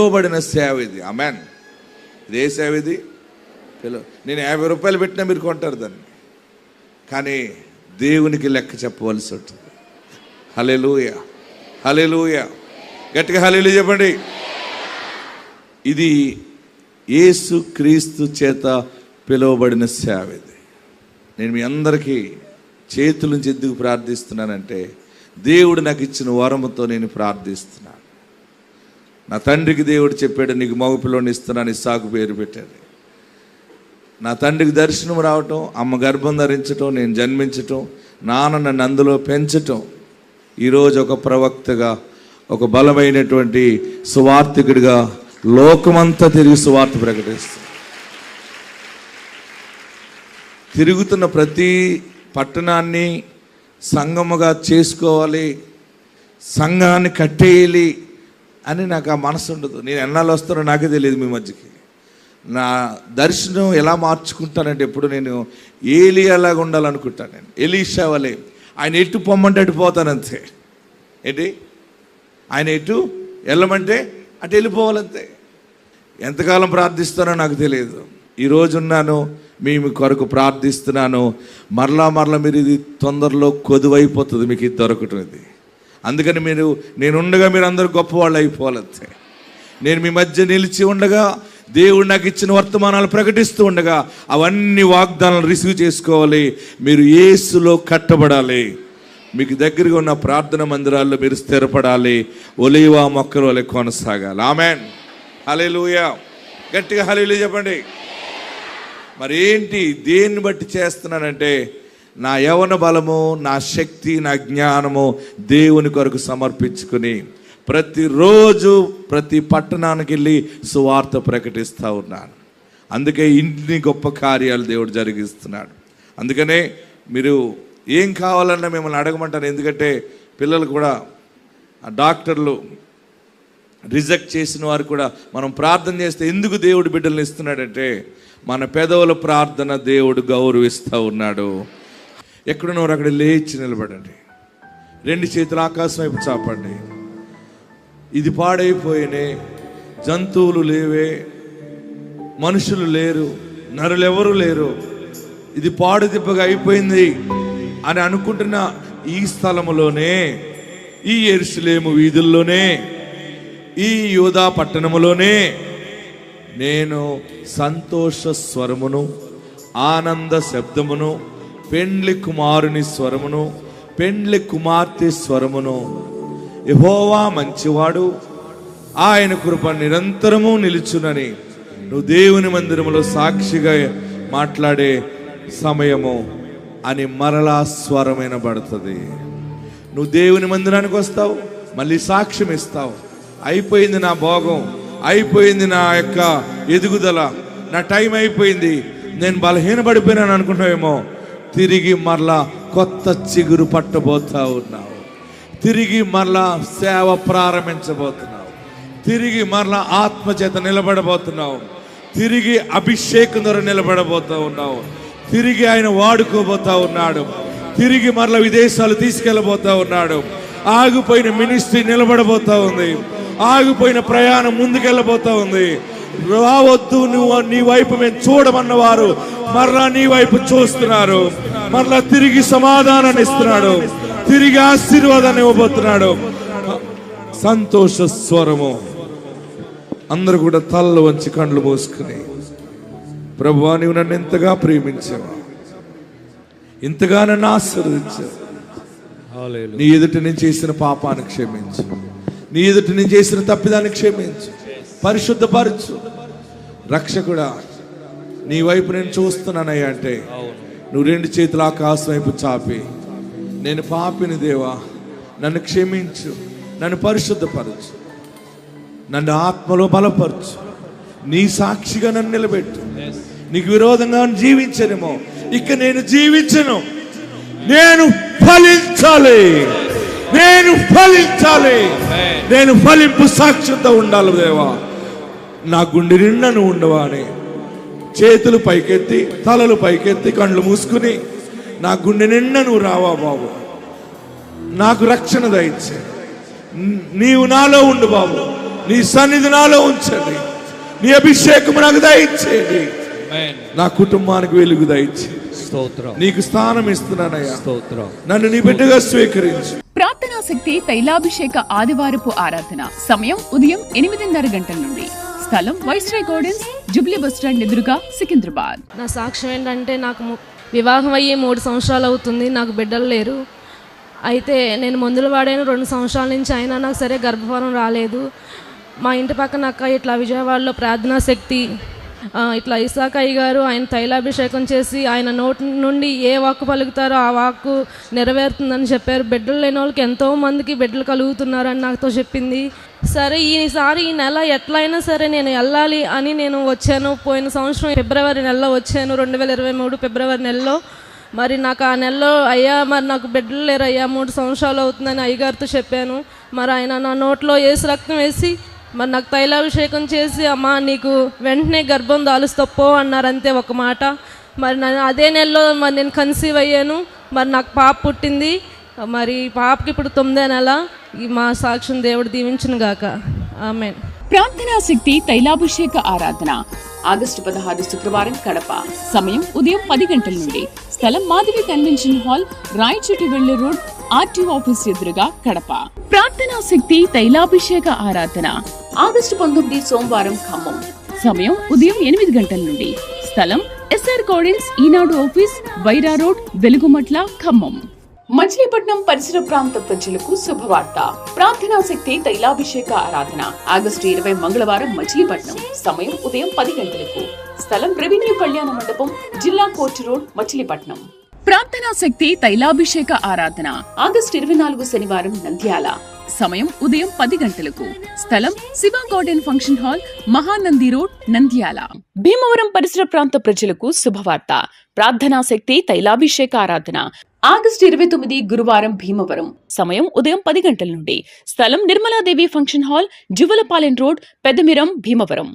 పిలువబడిన సేవ ఇది. అమెన్ ఇది ఏ సేవ ఇది? పిలువ నేను యాభై రూపాయలు పెట్టినా మీరు కొంటారు దాన్ని. కానీ దేవునికి లెక్క చెప్పవలసి ఉంటుంది. హలెలూయ హలెలూయ గట్టిగా హలేలు చెప్పండి. ఇది యేసు క్రీస్తు చేత పిలువబడిన సేవ ఇది. నేను మీ అందరికీ చేతుల నుంచి ఎందుకు ప్రార్థిస్తున్నానంటే దేవుడు నాకు ఇచ్చిన వరముతో నేను ప్రార్థిస్తున్నాను. నా తండ్రికి దేవుడు చెప్పాడు నీకు మగపిల్లని ఇస్తున్నాను ఇస్సాకు పేరు పెట్టాడు. నా తండ్రికి దర్శనం రావటం అమ్మ గర్భం ధరించటం నేను జన్మించటం నాన్న నన్ను అందులో పెంచటం ఈరోజు ఒక ప్రవక్తగా ఒక బలమైనటువంటి సువార్థికుడిగా లోకమంతా తిరిగి సువార్త ప్రకటిస్తుంది. తిరుగుతున్న ప్రతి పట్టణాన్ని సంగముగా చేసుకోవాలి సంఘాన్ని కట్టేయాలి అని నాకు ఆ మనసు ఉండదు. నేను ఎన్నాళ్ళు వస్తానో నాకే తెలియదు మీ మధ్యకి. నా దర్శనం ఎలా మార్చుకుంటానంటే ఎప్పుడు నేను ఏలియాలాగా ఉండాలనుకుంటాను నేను. ఎలీషా వలె. ఆయన ఎటు పొమ్మంటే అటు పోతానంతే. ఏంటి? ఆయన ఎటు వెళ్ళమంటే అటు వెళ్ళిపోవాలంతే. ఎంతకాలం ప్రార్థిస్తానో నాకు తెలియదు. ఈరోజున్నాను మేము కొరకు ప్రార్థిస్తున్నాను. మరలా మరలా మీరు ఇది తొందరలో కొదువైపోతుంది. మీకు ఇది దొరకటం ఇది. అందుకని మీరు నేను ఉండగా మీరు అందరూ గొప్పవాళ్ళు అయిపోవాలంతే. నేను మీ మధ్య నిలిచి ఉండగా దేవుడు నాకు ఇచ్చిన వర్తమానాలు ప్రకటిస్తూ ఉండగా అవన్నీ వాగ్దానాలు రిసీవ్ చేసుకోవాలి. మీరు ఏసులో కట్టబడాలి. మీకు దగ్గరగా ఉన్న ప్రార్థన మందిరాల్లో మీరు స్థిరపడాలి. ఒలివా మొక్కలు వలె కొనసాగాలి. ఆమెన్. హలేలుయా గట్టిగా హలేలు చెప్పండి. మరి ఏంటి దేన్ని బట్టి చేస్తున్నానంటే నా యవన బలము నా శక్తి నా జ్ఞానము దేవుని కొరకు సమర్పించుకుని ప్రతిరోజు ప్రతి పట్టణానికి వెళ్ళి సువార్త ప్రకటిస్తూ ఉన్నాను. అందుకే ఇన్ని గొప్ప కార్యాలు దేవుడు జరిగిస్తున్నాడు. అందుకనే మీరు ఏం కావాలన్నా మిమ్మల్ని అడగమంటారు ఎందుకంటే పిల్లలు కూడా డాక్టర్లు రిజెక్ట్ చేసిన వారు కూడా మనం ప్రార్థన చేస్తే ఎందుకు దేవుడు బిడ్డల్ని ఇస్తున్నాడంటే మన పెదవుల ప్రార్థన దేవుడు గౌరవిస్తూ ఉన్నాడు. ఎక్కడున్నవారు అక్కడ లేచి నిలబడండి. రెండు చేతులు ఆకాశం వైపు చాపండి. ఇది పాడైపోయినే జంతువులు లేవే మనుషులు లేరు నరులెవరు లేరు. ఇది పాడు దిబ్బగా అయిపోయింది అని అనుకుంటున్న ఈ స్థలములోనే ఈ ఎరుసలేము వీధుల్లోనే ఈ యోధా పట్టణములోనే నేను సంతోష స్వరమును ఆనంద శబ్దమును పెండ్లి కుమారుని స్వరమును పెండ్లి కుమార్తె స్వరమును. యహోవా మంచివాడు ఆయన కృప నిరంతరము నిలుచునని నువ్వు దేవుని మందిరములో సాక్షిగా మాట్లాడే సమయము అని మరలా స్వరమైన పడుతుంది నువ్వు దేవుని మందిరానికి వస్తావు మళ్ళీ సాక్ష్యం ఇస్తావు. అయిపోయింది నా భోగం అయిపోయింది నా యొక్క ఎదుగుదల నా టైం అయిపోయింది. నేను బలహీనపడిపోయినాను అనుకుంటావేమో తిరిగి మరలా కొత్త చిగురు పట్టబోతా ఉన్నావు. తిరిగి మరలా సేవ ప్రారంభించబోతున్నావు. తిరిగి మరలా ఆత్మచేత నిలబడబోతున్నావు. తిరిగి అభిషేకం ద్వారా నిలబడబోతా ఉన్నావు. తిరిగి ఆయన వాడుకోబోతా ఉన్నాడు. తిరిగి మరలా విదేశాలు తీసుకెళ్ళబోతా ఉన్నాడు. ఆగిపోయిన మినిస్ట్రీ నిలబడబోతా ఉంది. ఆగిపోయిన ప్రయాణం ముందుకెళ్ళబోతా ఉంది. రావద్దు నువ్వు నీ వైపు మేము చూడమన్న వారు మరలా నీ వైపు చూస్తున్నారు. మరలా తిరిగి సమాధానాన్ని ఇస్తున్నాడు. తిరిగి ఆశీర్వాదాన్ని ఇవ్వబోతున్నాడు. సంతోష స్వరము. అందరూ కూడా తలలు వంచి కండ్లు మూసుకుని ప్రభువా నీవు నన్ను ఎంతగా ప్రేమించావు. ఇంతగా నన్ను ఆశీర్వదించావు. నీ ఎదుట నేను చేసిన పాపాన్ని క్షమించు. నీ ఎదుట నేను చేసిన తప్పిదాన్ని క్షమించు. పరిశుద్ధపరచు. రక్షకుడా నీ వైపు నేను చూస్తున్నానయ్యా అంటే నువ్వు రెండు చేతులు ఆకాశం వైపు చాపి నేను పాపిని దేవా నన్ను క్షమించు నన్ను పరిశుద్ధపరచు నన్ను ఆత్మలో బలపరచు నీ సాక్షిగా నన్ను నిలబెట్టు. నీకు విరోధంగా జీవించనేమో ఇక నేను జీవించను. నేను ఫలించాలి. నేను ఫలించాలి. నేను ఫలింపు సాక్ష్యంతో ఉండాలి దేవా. నా గుండె నిండా నువ్వు ఉండవా అని చేతులు పైకెత్తి తలలు పైకెత్తి కళ్ళు మూసుకుని నా గుండె నిండా నువ్వు రావా బాబు. నాకు రక్షణ దయచే. నీవు నాలో ఉండు బాబు. నీ సన్నిధి నాలో ఉంచండి. నీ అభిషేకం నాకు దయచేయండి. నా కుటుంబానికి వెలుగు దయచేయండి స్తోత్రం. నీకు స్థానం ఇస్తున్నానయ్యా. స్తోత్రం. నన్ను నీ బిడ్డగా స్వీకరించు. ప్రార్థనా శక్తి తైలాభిషేక ఆదివారపు ఆరాధన. సమయం ఉదయం ఎనిమిదిన్నర గంటల నుండి. స్థలం వైస్రాయ్ గార్డెన్స్ జుబ్లీ స్టాండ్ ఎదురుగా సికింద్రాబాద్. నా సాక్ష్యం ఏంటంటే నాకు వివాహం అయ్యి మూడు సంవత్సరాలు అవుతుంది నాకు బిడ్డలు లేరు. అయితే నేను మందులు వాడాను రెండు సంవత్సరాల నుంచి అయినా నాకు సరే గర్భఫలం రాలేదు. మా ఇంటి పక్కన అక్క ఇట్లా విజయవాడలో ప్రార్థనా శక్తి ఇట్లా ఇసాక్ అయ్య గారు ఆయన తైలాభిషేకం చేసి ఆయన నోటి నుండి ఏ వాక్కు పలుకుతారో ఆ వాక్కు నెరవేరుతుందని చెప్పారు. బిడ్డలు లేని వాళ్ళకి ఎంతో మందికి బిడ్డలు కలుగుతున్నారని నాతో చెప్పింది. సరే ఈసారి ఈ నెల ఎట్లయినా సరే నేను వెళ్ళాలి అని నేను వచ్చాను. పోయిన సంవత్సరం ఫిబ్రవరి నెలలో వచ్చాను రెండు వేల ఇరవై మూడు ఫిబ్రవరి నెలలో. మరి నాకు ఆ నెలలో అయ్యా మరి నాకు బిడ్డలు లేరు అయ్యా మూడు సంవత్సరాలు అవుతుందని అయ్యగారితో చెప్పాను. మరి ఆయన నా నోట్లో వేసి రక్తం వేసి మరి నాకు తైలాభిషేకం చేసి అమ్మా నీకు వెంటనే గర్భం దాలుస్తప్పో అన్నారు అంతే ఒక మాట. మరి నన్ను అదే నెలలో మరి నేను కన్సీవ్ అయ్యాను. మరి నాకు పాప పుట్టింది. మరి పాపకి ఇప్పుడు తొమ్మిదే నెల. ఈ మా సాక్ష్యం దేవుడు దీవించును గాక. ఆమె ప్రార్థనా శక్తి తైలాభిషేక ఆరాధన. ఆగస్టు పదహారు శుక్రవారం కడప. సమయం ఉదయం పది గంటల నుండి. స్థలం మాధవి కన్వెన్షన్ హాల్ రాయచోటి వెళ్ళే రోడ్ ఆర్టీఓ ఆఫీస్ ఎదురుగా కడప. ప్రార్థనా శక్తి తైలాభిషేక ఆరాధన. ఆగస్టు పంతొమ్మిది సోమవారం ఖమ్మం. సమయం ఉదయం ఎనిమిది గంటల నుండి. స్థలం SR కోడెన్స్ Eenadu office Wyra road Velugumatla Khammam. Machilipatnam పరిసర ప్రాంత ప్రజలకు శుభవార్త. ప్రార్థనా శక్తి తైలాభిషేక ఆరాధన. ఆగస్టు ఇరవై మంగళవారం మచిలీపట్నం. సమయం ఉదయం పది గంటలకు. స్థలం రెవెన్యూ కళ్యాణ మండపం జిల్లా కోర్టు రోడ్ మచిలీపట్నం. ప్రార్థనా శక్తి తైలాభిషేక ఆరాధన. ఆగస్టు ఇరవై నాలుగు శనివారం నంద్యాల. సమయం ఉదయం పది గంటలకు. స్థలం Siva garden function hall Mahanandi road Nandyal. Bhimavaram పరిసర ప్రాంత ప్రజలకు శుభవార్త. ప్రార్థనా శక్తి తైలాభిషేక ఆరాధన. ఆగస్టు ఇరవై తొమ్మిది గురువారం భీమవరం. సమయం ఉదయం పది గంటల నుండి. స్థలం Nirmaladevi function hall Juvalapalem road Pedamiram Bhimavaram.